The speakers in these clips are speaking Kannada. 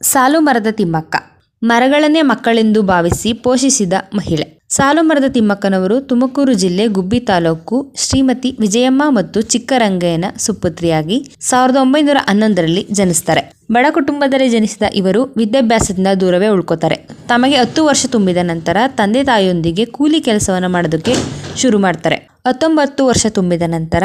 ಸಾಲು ಮರದ ತಿಮ್ಮಕ್ಕ. ಮರಗಳನ್ನೇ ಮಕ್ಕಳೆಂದು ಭಾವಿಸಿ ಪೋಷಿಸಿದ ಮಹಿಳೆ. ಸಾಲು ಮರದ ತಿಮ್ಮಕ್ಕನವರು ತುಮಕೂರು ಜಿಲ್ಲೆ ಗುಬ್ಬಿ ತಾಲೂಕು ಶ್ರೀಮತಿ ವಿಜಯಮ್ಮ ಮತ್ತು ಚಿಕ್ಕರಂಗಯ್ಯನ ಸುಪುತ್ರಿಯಾಗಿ ಸಾವಿರದ ಒಂಬೈನೂರ ಹನ್ನೊಂದರಲ್ಲಿ ಜನಿಸ್ತಾರೆ. ಬಡ ಕುಟುಂಬದಲ್ಲಿ ಜನಿಸಿದ ಇವರು ವಿದ್ಯಾಭ್ಯಾಸದಿಂದ ದೂರವೇ ಉಳ್ಕೋತಾರೆ. ತಮಗೆ ಹತ್ತು ವರ್ಷ ತುಂಬಿದ ನಂತರ ತಂದೆ ತಾಯಿಯೊಂದಿಗೆ ಕೂಲಿ ಕೆಲಸವನ್ನು ಮಾಡೋದಕ್ಕೆ ಶುರು ಮಾಡ್ತಾರೆ. ಹತ್ತೊಂಬತ್ತು ವರ್ಷ ತುಂಬಿದ ನಂತರ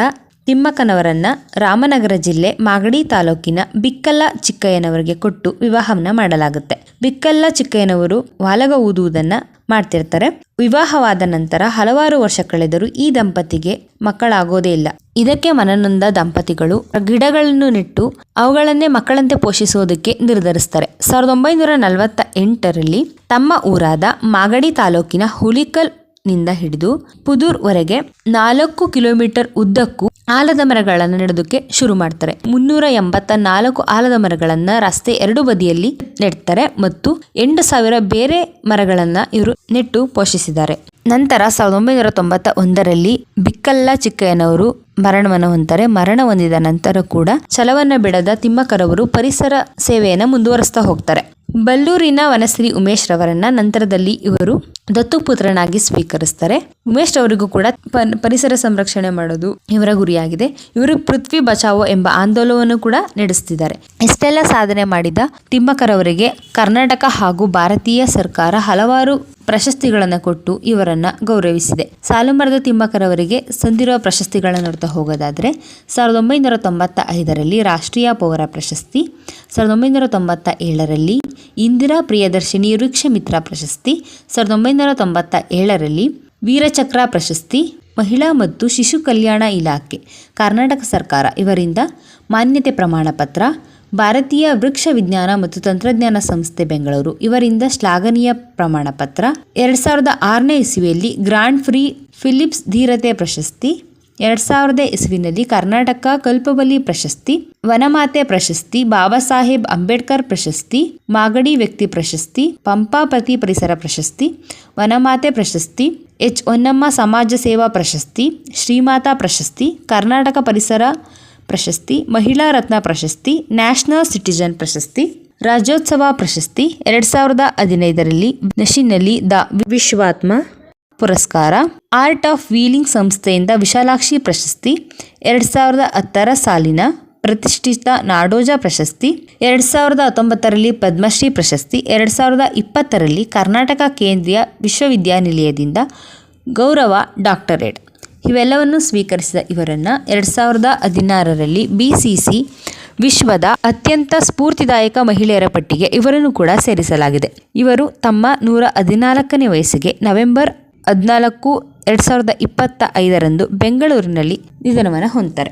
ತಿಮ್ಮಕ್ಕನವರನ್ನ ರಾಮನಗರ ಜಿಲ್ಲೆ ಮಾಗಡಿ ತಾಲೂಕಿನ ಬಿಕ್ಕಲ್ಲ ಚಿಕ್ಕಯ್ಯನವರಿಗೆ ಕೊಟ್ಟು ವಿವಾಹವನ್ನ ಮಾಡಲಾಗುತ್ತೆ. ಬಿಕ್ಕಲ್ಲ ಚಿಕ್ಕಯ್ಯನವರು ವಾಲಗ ಊದುವುದನ್ನ ಮಾಡ್ತಿರ್ತಾರೆ. ವಿವಾಹವಾದ ನಂತರ ಹಲವಾರು ವರ್ಷ ಕಳೆದರೂ ಈ ದಂಪತಿಗೆ ಮಕ್ಕಳಾಗೋದೇ ಇಲ್ಲ. ಇದಕ್ಕೆ ಮನನೊಂದ ದಂಪತಿಗಳು. ಗಿಡಗಳನ್ನು ನೆಟ್ಟು ಅವುಗಳನ್ನೇ ಮಕ್ಕಳಂತೆ ಪೋಷಿಸುವುದಕ್ಕೆ ನಿರ್ಧರಿಸ್ತಾರೆ. ಸಾವಿರದ ಒಂಬೈನೂರ ನಲವತ್ತ ಎಂಟರಲ್ಲಿ ತಮ್ಮ ಊರಾದ ಮಾಗಡಿ ತಾಲೂಕಿನ ಹುಲಿಕಲ್ನಿಂದ ಹಿಡಿದು ಪುದೂರ್ವರೆಗೆ ನಾಲ್ಕು ಕಿಲೋಮೀಟರ್ ಉದ್ದಕ್ಕೂ ಆಲದ ಮರಗಳನ್ನು ನೆಡೋದಕ್ಕೆ ಶುರು ಮಾಡ್ತಾರೆ. ಮುನ್ನೂರ ಎಂಬತ್ತ ನಾಲ್ಕು ಆಲದ ಮರಗಳನ್ನ ರಸ್ತೆ ಎರಡು ಬದಿಯಲ್ಲಿ ನೆಡ್ತಾರೆ ಮತ್ತು ಎಂಟು ಸಾವಿರ ಬೇರೆ ಮರಗಳನ್ನ ಇವರು ನೆಟ್ಟು ಪೋಷಿಸಿದ್ದಾರೆ. ನಂತರ ಸಾವಿರದ ಒಂಬೈನೂರ ತೊಂಬತ್ತ ಒಂದರಲ್ಲಿ ಬಿಕ್ಕಲ್ಲ ಚಿಕ್ಕಯ್ಯನವರು ಮರಣವನ್ನು ಹೊಂತಾರೆ ಮರಣ ಹೊಂದಿದ ನಂತರ ಕೂಡ ಛಲವನ್ನ ಬಿಡದ ತಿಮ್ಮಕ್ಕರವರು ಪರಿಸರ ಸೇವೆಯನ್ನು ಮುಂದುವರಿಸ್ತಾ ಹೋಗ್ತಾರೆ. ಬಲ್ಲೂರಿನ ವನಶ್ರೀ ಉಮೇಶ್ ರವರನ್ನ ನಂತರದಲ್ಲಿ ಇವರು ದತ್ತುಪುತ್ರನಾಗಿ ಸ್ವೀಕರಿಸ್ತಾರೆ. ಉಮೇಶ್ ರವರಿಗೂ ಕೂಡ ಪರಿಸರ ಸಂರಕ್ಷಣೆ ಮಾಡೋದು ಇವರ ಗುರಿಯಾಗಿದೆ. ಇವರು ಪೃಥ್ವಿ ಬಚಾವೋ ಎಂಬ ಆಂದೋಲನವನ್ನು ಕೂಡ ನಡೆಸುತ್ತಿದ್ದಾರೆ ಇಷ್ಟೆಲ್ಲ ಸಾಧನೆ ಮಾಡಿದ ತಿಮ್ಮಕರವರಿಗೆ ಕರ್ನಾಟಕ ಹಾಗೂ ಭಾರತೀಯ ಸರ್ಕಾರ ಹಲವಾರು ಪ್ರಶಸ್ತಿಗಳನ್ನು ಕೊಟ್ಟು ಇವರನ್ನು ಗೌರವಿಸಿದೆ. ಸಾಲುಮರದ ತಿಮ್ಮಕ್ಕರವರಿಗೆ ಸಂದಿರುವ ಪ್ರಶಸ್ತಿಗಳನ್ನು ನೋಡ್ತಾ ಹೋಗೋದಾದರೆ, ಸಾವಿರದ ಒಂಬೈನೂರ ತೊಂಬತ್ತ ಐದರಲ್ಲಿ ರಾಷ್ಟ್ರೀಯ ಪೌರ ಪ್ರಶಸ್ತಿ, ಸಾವಿರದ ಒಂಬೈನೂರ ತೊಂಬತ್ತ ಏಳರಲ್ಲಿ ಇಂದಿರಾ ಪ್ರಿಯದರ್ಶಿನಿ ವೃಕ್ಷ ಮಿತ್ರ ಪ್ರಶಸ್ತಿ, ಸಾವಿರದ ಒಂಬೈನೂರ ತೊಂಬತ್ತ ಏಳರಲ್ಲಿ ವೀರಚಕ್ರ ಪ್ರಶಸ್ತಿ, ಮಹಿಳಾ ಮತ್ತು ಶಿಶು ಕಲ್ಯಾಣ ಇಲಾಖೆ, ಕರ್ನಾಟಕ ಸರ್ಕಾರ ಇವರಿಂದ ಮಾನ್ಯತೆ ಪ್ರಮಾಣ ಪತ್ರ ಭಾರತೀಯ ವೃಕ್ಷ ವಿಜ್ಞಾನ ಮತ್ತು ತಂತ್ರಜ್ಞಾನ ಸಂಸ್ಥೆ ಬೆಂಗಳೂರು. ಇವರಿಂದ ಶ್ಲಾಘನೀಯ ಪ್ರಮಾಣ ಪತ್ರ. ಎರಡ್ ಸಾವಿರದ ಆರನೇ ಇಸವಿಯಲ್ಲಿ ಗ್ರಾಂಡ್ ಫ್ರೀ ಫಿಲಿಪ್ಸ್ ಧೀರತೆ ಪ್ರಶಸ್ತಿ. ಎರಡ್ ಸಾವಿರದ ಇಸುವಿನಲ್ಲಿ ಕರ್ನಾಟಕ ಕಲ್ಪಬಲಿ ಪ್ರಶಸ್ತಿ. ವನಮಾತೆ ಪ್ರಶಸ್ತಿ, ಬಾಬಾ ಸಾಹೇಬ್ ಅಂಬೇಡ್ಕರ್ ಪ್ರಶಸ್ತಿ. ಮಾಗಡಿ ವ್ಯಕ್ತಿ ಪ್ರಶಸ್ತಿ ಪಂಪಾಪತಿ ಪರಿಸರ ಪ್ರಶಸ್ತಿ. ವನಮಾತೆ ಪ್ರಶಸ್ತಿ, ಎಚ್ ಹೊನ್ನಮ್ಮ ಸಮಾಜ ಸೇವಾ ಪ್ರಶಸ್ತಿ. ಶ್ರೀಮಾತಾ ಪ್ರಶಸ್ತಿ. ಕರ್ನಾಟಕ ಪರಿಸರ ಪ್ರಶಸ್ತಿ, ಮಹಿಳಾ ರತ್ನ ಪ್ರಶಸ್ತಿ, ನ್ಯಾಷನಲ್ ಸಿಟಿಜನ್ ಪ್ರಶಸ್ತಿ, ರಾಜ್ಯೋತ್ಸವ ಪ್ರಶಸ್ತಿ, ಎರಡ್ ಸಾವಿರದ ಹದಿನೈದರಲ್ಲಿ ನಶಿನಲ್ಲಿ ದ ವಿಶ್ವಾತ್ಮ ಪುರಸ್ಕಾರ, ಆರ್ಟ್ ಆಫ್ ವೀಲಿಂಗ್ ಸಂಸ್ಥೆಯಿಂದ ವಿಶಾಲಾಕ್ಷಿ ಪ್ರಶಸ್ತಿ, ಎರಡ್ ಸಾವಿರದ ಹತ್ತರ ಸಾಲಿನ ಪ್ರತಿಷ್ಠಿತ ನಾಡೋಜ ಪ್ರಶಸ್ತಿ, ಎರಡ್ ಸಾವಿರದ ಹತ್ತೊಂಬತ್ತರಲ್ಲಿ ಪದ್ಮಶ್ರೀ ಪ್ರಶಸ್ತಿ, ಎರಡ್ ಸಾವಿರದ ಇಪ್ಪತ್ತರಲ್ಲಿ ಕರ್ನಾಟಕ ಕೇಂದ್ರೀಯ ವಿಶ್ವವಿದ್ಯಾನಿಲಯದಿಂದ ಗೌರವ ಡಾಕ್ಟರೇಟ್. ಇವೆಲ್ಲವನ್ನು ಸ್ವೀಕರಿಸಿದ ಇವರನ್ನು ಎರಡು ಸಾವಿರದ ಹದಿನಾರರಲ್ಲಿ ಬಿ ವಿಶ್ವದ ಅತ್ಯಂತ ಸ್ಫೂರ್ತಿದಾಯಕ ಮಹಿಳೆಯರ ಪಟ್ಟಿಗೆ ಇವರನ್ನು ಕೂಡ ಸೇರಿಸಲಾಗಿದೆ. ಇವರು ತಮ್ಮ ನೂರ ಹದಿನಾಲ್ಕನೇ ವಯಸ್ಸಿಗೆ ನವೆಂಬರ್ ಹದಿನಾಲ್ಕು, ಎರಡು ಸಾವಿರದ ಇಪ್ಪತ್ತ ಐದರಂದು ಬೆಂಗಳೂರಿನಲ್ಲಿ ನಿಧನವನ್ನು ಹೊಂದ್ತಾರೆ.